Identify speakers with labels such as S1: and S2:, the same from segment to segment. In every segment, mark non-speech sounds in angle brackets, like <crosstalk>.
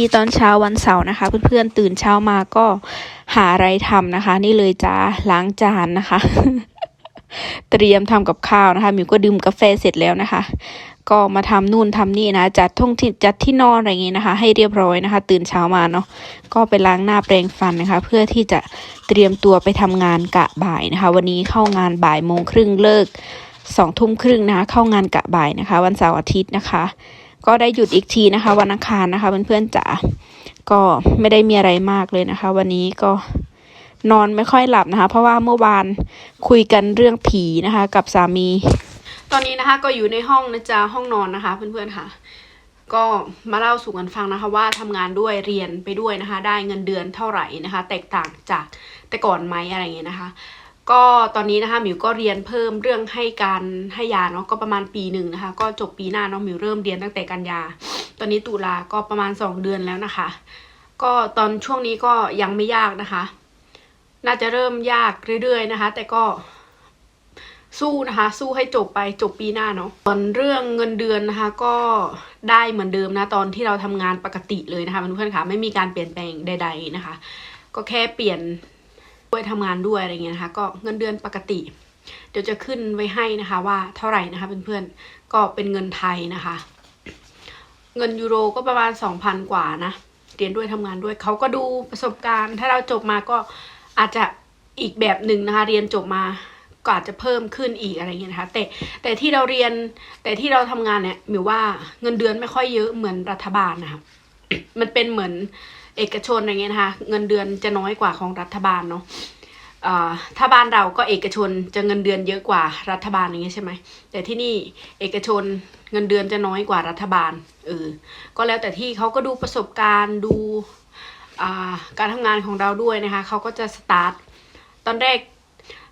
S1: ีตอนเช้าวันเสาร์นะคะ เพื่อนๆตื่นเช้ามาก็หาอะไรทำนะคะ นี่เลยจ้าล้างจานนะคะ เตรียมทำกับข้าวนะคะมิวก็ดื่มกาแฟเสร็จแล้วนะคะ ก็มาทำนู่นทำนี่นะจัดท่องที่จัดที่นอนอะไรอย่างงี้นะคะ ให้เรียบร้อยนะคะ ตื่นเช้ามาเนาะก็ไปล้างหน้าแปรงฟันนะคะ เพื่อที่จะเตรียมตัวไปทำงานกะบ่ายนะคะ วันนี้เข้างานบ่ายโมงครึ่งเลิกสองทุ่มครึ่งนะคะ เข้างานกะบ่ายนะคะ วันเสาร์อาทิตย์นะคะ ก็ได้หยุดอีกทีนะคะ วันอังคารนะคะเพื่อนๆจ๋าก็ไม่ได้มีอะไรมากเลยนะคะ วันนี้ก็นอนไม่ค่อยหลับนะคะ เพราะว่าเมื่อวานคุยกันเรื่องผีนะคะ กับสามี ตอนนี้นะคะก็อยู่ในห้องนะจ๊ะห้องนอนนะคะ เพื่อนๆค่ะ ก็มาเล่าสู่กันฟังนะคะ ว่าทำงานด้วยเรียนไปด้วยนะคะ ได้เงินเดือนเท่าไหร่นะคะ แตกต่างจากแต่ก่อนไหมอะไรอย่างเงี้ยนะคะ ก็ตอนนี้นะคะหมิวก็เรียนเพิ่มเรื่องให้การให้ยาเนาะก็ประมาณปีหนึ่งนะคะ ก็จบปีหน้าเนาะหมิวเริ่มเรียนตั้งแต่กันยา ตอนนี้ตุลาก็ประมาณสองเดือนแล้วนะคะ ก็ตอนช่วงนี้ก็ยังไม่ยากนะคะ น่าจะเริ่มยากเรื่อยๆนะคะ แต่ก็สู้นะคะ สู้ให้จบไปจบปีหน้าเนาะส่วนเรื่องเงินเดือนนะคะ ก็ได้เหมือนเดิมนะตอนที่เราทำงานปกติเลยนะคะเพื่อนๆค่ะไม่มีการเปลี่ยนแปลงใด ๆนะคะ ก็แค่เปลี่ยน ด้วยทำงานด้วยอะไรเงี้ยนะคะก็เงินเดือนปกติ เดี๋ยวจะขึ้นไว้ให้นะคะว่าเท่าไหร่นะคะเพื่อนๆก็เป็นเงินไทยนะคะ เงินยูโรก็ประมาณสองพันกว่านะเรียนด้วยทำงานด้วยเขาก็ดูประสบการณ์ ถ้าเราจบมาก็อาจจะอีกแบบหนึ่งนะคะ เรียนจบมาก็อาจจะเพิ่มขึ้นอีกอะไรเงี้ยนะคะ แต่แต่ที่เราเรียนแต่ที่เราทำงานเนี่ยมิวว่าเงินเดือนไม่ค่อยเยอะเหมือนรัฐบาลนะคะมันเป็นเหมือน เอกชนอะไรเงี้ยนะคะเงินเดือนจะน้อยกว่าของรัฐบาลเนาะถ้าบ้านเราก็เอกชนจะเงินเดือนเยอะกว่ารัฐบาลอย่างเงี้ยใช่ไหมแต่ที่นี่เอกชนเงินเดือนจะน้อยกว่ารัฐบาลเออก็แล้วแต่ที่เขาก็ดูประสบการณ์ดูการทำงานของเราด้วยนะคะเขาก็จะสตาร์ทตอนแรก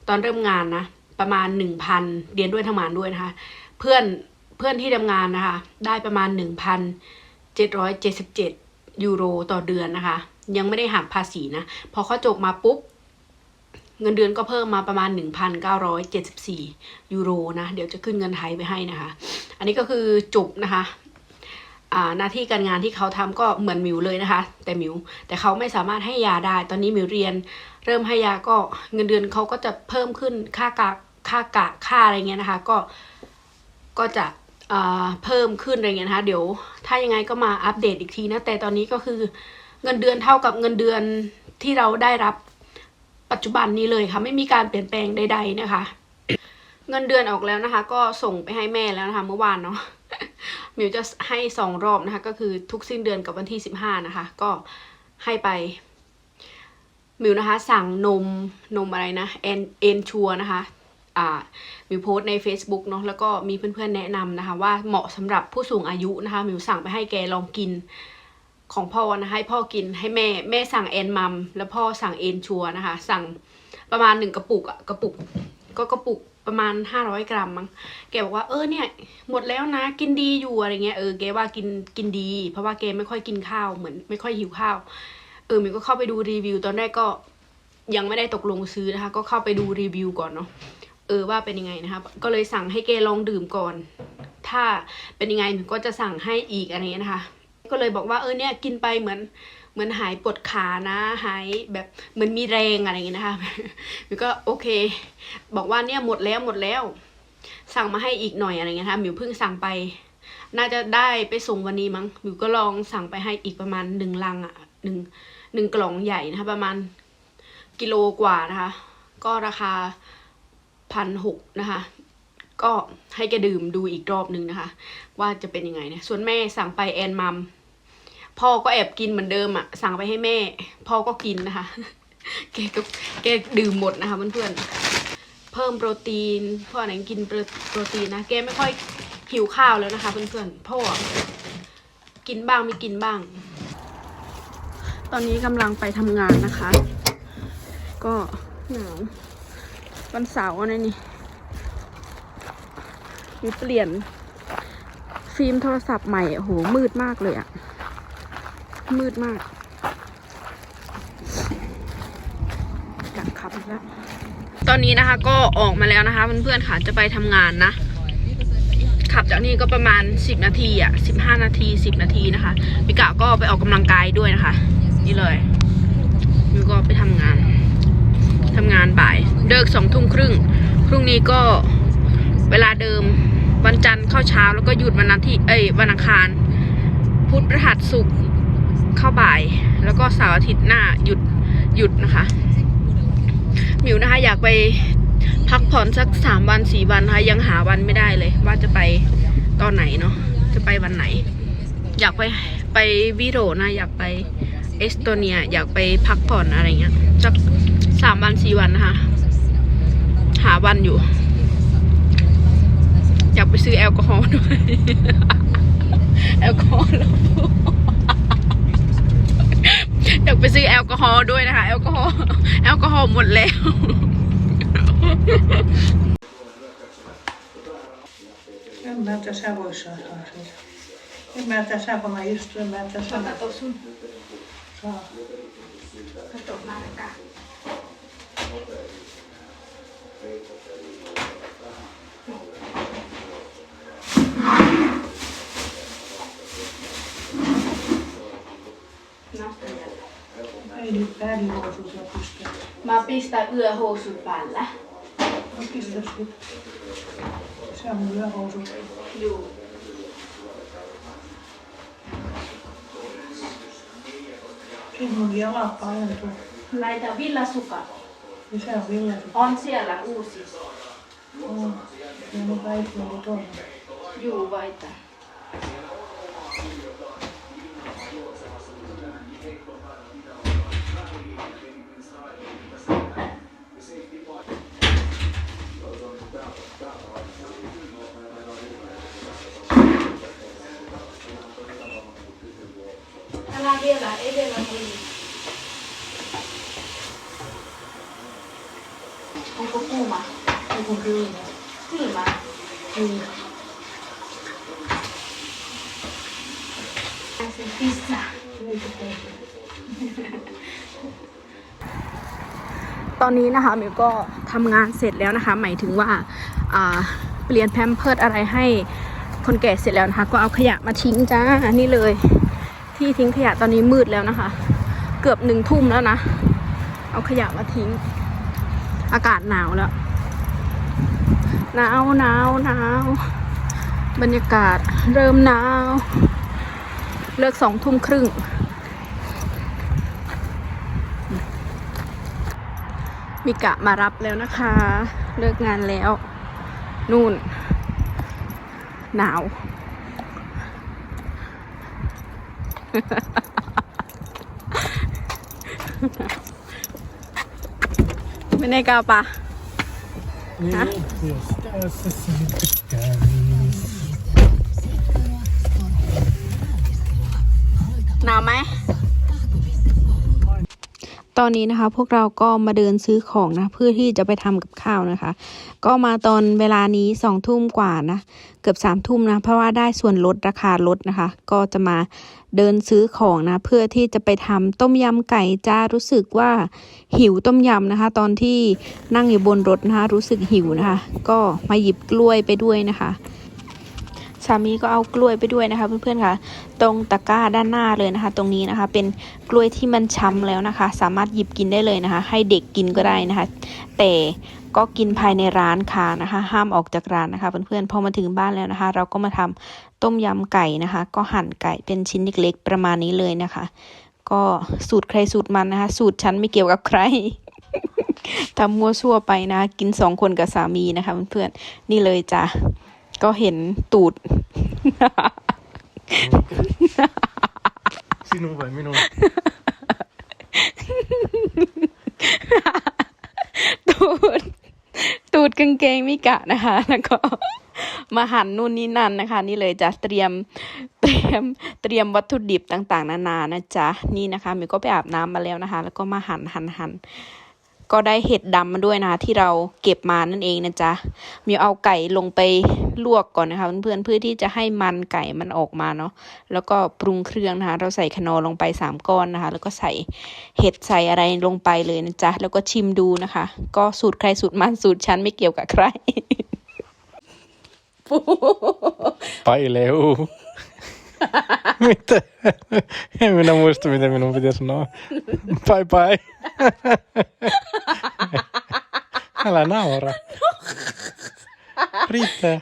S1: ตอนเริ่มงานนะประมาณหนึ่งพันเรียนด้วยทำงานด้วยนะคะเพื่อนเพื่อนที่ทำงานนะคะได้ประมาณหนึ่งพันเจ็ดร้อยเจ็ดสิบเจ็ด ยูโรต่อเดือนนะคะ ยังไม่ได้หักภาษีนะ พอเขาจบมาปุ๊บ เงินเดือนก็เพิ่มมาประมาณ 1,974 ยูโรนะ เดี๋ยวจะขึ้นเงินไทยไปให้นะคะ อันนี้ก็คือจบนะคะอาหน้าที่การงานที่เขาทำก็เหมือนมิวเลยนะคะ แต่มิวแต่เขาไม่สามารถให้ยาได้ ตอนนี้มิวเรียน เริ่มให้ยาก็เงินเดือนเขาก็จะเพิ่มขึ้นค่ากะค่ากะค่าอะไรเงี้ยนะคะ ก็ก็จะ เพิ่มขึ้นอะไรเงี้ยนะคะ เดี๋ยวถ้ายังไงก็มาอัปเดตอีกทีนะ แต่ตอนนี้ก็คือเงินเดือนเท่ากับเงินเดือนที่เราได้รับปัจจุบันนี้เลยค่ะ ไม่มีการเปลี่ยนแปลงใด ๆนะคะ เงินเดือนออกแล้วนะคะ ก็ส่งไปให้แม่แล้วนะคะ เมื่อวานเนาะมิวจะให้สองรอบนะคะ ก็คือทุกสิ้นเดือนกับวันที่สิบห้านะคะ ก็ให้ไปมิวนะคะ สั่งนมนมอะไรนะเอ็นเอ็นชัวนะคะ มิวโพสใน Facebook เนาะแล้วก็มีเพื่อนๆแนะนำนะคะ ว่าเหมาะสำหรับผู้สูงอายุนะคะมิวสั่งไปให้แกลองกินของพ่อนะคะให้พ่อกินให้แม่แม่สั่งเอนมัมแล้วพ่อสั่งเอนชัวนะคะ สั่งประมาณหนึ่งกระปุกอะกระปุก ก็กระปุกประมาณห้าร้อยกรัมมั้งแกบอกว่าเออเนี่ย หมดแล้วนะ กินดีอยู่อะไรเงี้ยเออแกว่ากินกินดี เพราะว่าแกไม่ค่อยกินข้าวเหมือนไม่ค่อยหิวข้าวเออมิวก็เข้าไปดูรีวิว ตอนแรกก็ยังไม่ได้ตกลงซื้อนะคะ ก็เข้าไปดูรีวิวก่อนเนาะ เออว่าเป็นยังไงนะคะก็เลยสั่งให้แกลองดื่มก่อน ถ้าเป็นยังไงก็จะสั่งให้อีกอะไรเงี้นะคะ ก็เลยบอกว่าเออเนี่ยกินไปเหมือนเหมือนหายปวดขานะหายแบบเหมือนมีแรงอะไรอย่างเงี้ยนะคะมิวก็โอเค บอกว่าเนี่ยหมดแล้วหมดแล้ว สั่งมาให้อีกหน่อยอะไรเงี้ยนะคะมิวเพิ่งสั่งไป น่าจะได้ไปส่งวันนี้มั้งมิวก็ลองสั่งไปให้อีกประมาณหนึ่งลังอะหนึ่งหนึ่งกล่องใหญ่นะคะ ประมาณกิโลกว่านะคะ ก็ราคา พันหกนะคะ ก็ให้แกดื่มดูอีกรอบนึงนะคะ ว่าจะเป็นยังไงนะส่วนแม่สั่งไปแอนมัมพ่อก็แอบกินเหมือนเดิมอะ สั่งไปให้แม่ พ่อก็กินนะคะ แกก็แกดื่มหมดนะคะเพื่อนๆเพิ่มโปรตีน พ่อไหนกินโปรโปรตีนนะแกไม่ค่อยหิวข้าวแล้วนะคะเพื่อนๆพ่อกินบ้างไม่กินบ้าง ตอนนี้กำลังไปทำงานนะคะ ก็หนาว วันเสาร์นะนี่ มีเปลี่ยน ฟิล์มโทรศัพท์ใหม่โอ้โหมืดมากเลยอะมืดมากกัดขับแล้ว ตอนนี้นะคะก็ออกมาแล้วนะคะเพื่อนๆค่ะจะไปทำงานนะ ขับจากนี่ก็ประมาณ 10 นาทีอะ15 นาที 10 นาทีนะคะมิกะก็ไปออกกำลังกายด้วยนะคะ นี่เลยมิก็ไปทำงานทำงานบ่าย เลิกสองทุ่มครึ่ง พรุ่งนี้ก็เวลาเดิมวันจันทร์เข้าเช้าแล้วก็หยุดวันอาทิตย์เอ้ยวันอังคาร พุธพฤหัสศุกร์เข้าบ่าย แล้วก็เสาร์อาทิตย์หน้าหยุดหยุดนะคะหมิวนะคะอยากไปพักผ่อนสักสามวันสี่วันนะคะยังหาวันไม่ได้เลย ว่าจะไปตอนไหนเนาะจะไปวันไหน อยากไปไปวิโรนะ อยากไปเอสโตเนีย อยากไปพักผ่อนอะไรเงี้ยสักสามวันสี่วันนะคะ หาวันอยู่ อยากไปซื้อแอลกอฮอล์ด้วย แอลกอฮอล์แล้วอยากไปซื้อแอลกอฮอล์ด้วยนะคะ แอลกอฮอล์แอลกอฮอล์หมดแล้ว
S2: En mä tässä voi saada sitä. En mä tässä, kun mä istun, en mä tässä saa. ei
S1: Mä pistän yöhousut päällä.
S2: No pistä sit. Se on mun yöhousu.
S1: Juu.
S2: Siinä mun jalat paintuu.
S1: Laita villasukat.
S2: Ja se on villasu.
S1: On siellä uusi.
S2: On. Ja mun väitti oli tuolla.
S1: Juu, alla
S2: via
S1: la e
S2: della fede.
S1: ตอนนี้นะคะมิวก็ทำงานเสร็จแล้วนะคะ หมายถึงว่าอ่าเปลี่ยนแพมเพิร์ดอะไรให้คนแก่เสร็จแล้วนะคะ ก็เอาขยะมาทิ้งจ้านี่เลย ที่ทิ้งขยะตอนนี้มืดแล้วนะคะ เกือบหนึ่งทุ่มแล้วนะ เอาขยะมาทิ้ง อากาศหนาวแล้วหนาวหนาวหนาวบรรยากาศเริ่มหนาว เลิกสองทุ่มครึ่ง มิกะมารับแล้วนะคะ เลิกงานแล้ว นู่น หนาว ไม่ได้กาวปะฮะหนาวไหม ตอนนี้นะคะพวกเราก็มาเดินซื้อของนะเพื่อที่จะไปทำกับข้าวนะคะ ก็มาตอนเวลานี้สองทุ่มกว่านะเกือบสามทุ่มนะเพราะว่าได้ส่วนลดราคาลดนะคะ ก็จะมาเดินซื้อของนะเพื่อที่จะไปทำต้มยำไก่จ้ารู้สึกว่าหิวต้มยำนะคะ ตอนที่นั่งอยู่บนรถนะคะรู้สึกหิวนะคะ ก็มาหยิบกล้วยไปด้วยนะคะ สามีก็เอากล้วยไปด้วยนะคะ เพื่อนๆค่ะ ตรงตะกร้าด้านหน้าเลยนะคะ ตรงนี้นะคะ เป็นกล้วยที่มันช้ำแล้วนะคะ สามารถหยิบกินได้เลยนะคะ ให้เด็กกินก็ได้นะคะ แต่ก็กินภายในร้านค่ะนะคะ ห้ามออกจากร้านนะคะ เพื่อนๆพอมาถึงบ้านแล้วนะคะ เราก็มาทำต้มยำไก่นะคะ ก็หั่นไก่เป็นชิ้นเล็กๆประมาณนี้เลยนะคะ ก็สูตรใครสูตรมันนะคะ สูตรฉันไม่เกี่ยวกับใครทำมัวซั่วไปนะ กินสองคนกับสามีนะคะเพื่อนๆนี่เลยจ้ะ ก็เห็นตูด
S3: Sinun vai minun?
S1: ตูด ตูดกางเกงมิกะนะคะ แล้วก็มาหั่นนู่นนี่นั่นนะคะ นี่เลยจะเตรียมเตรียมเตรียมวัตถุดิบต่าง ๆ นานานะจ๊ะนี่นะคะมิวก็ไปอาบน้ำมาแล้วนะคะ แล้วก็มาหั่นหั่นหั่น ก็ได้เห็ดดำมาด้วยนะคะที่เราเก็บมานั่นเองนะจ๊ะมิวเอาไก่ลงไปลวกก่อนนะคะเพื่อนๆเพื่อที่จะให้มันไก่มันออกมาเนาะแล้วก็ปรุงเครื่องนะคะเราใส่คนอลงไปสามก้อนนะคะ แล้วก็ใส่เห็ดใส่อะไรลงไปเลยนะจ๊ะแล้วก็ชิมดูนะคะ ก็สูตรใครสูตรมันสูตรฉันไม่เกี่ยวกับใคร
S3: Paileu. <laughs> mitä? En minä muista, mitä minun piti sanoa. Bye bye. <laughs> Älä naura. Riittää.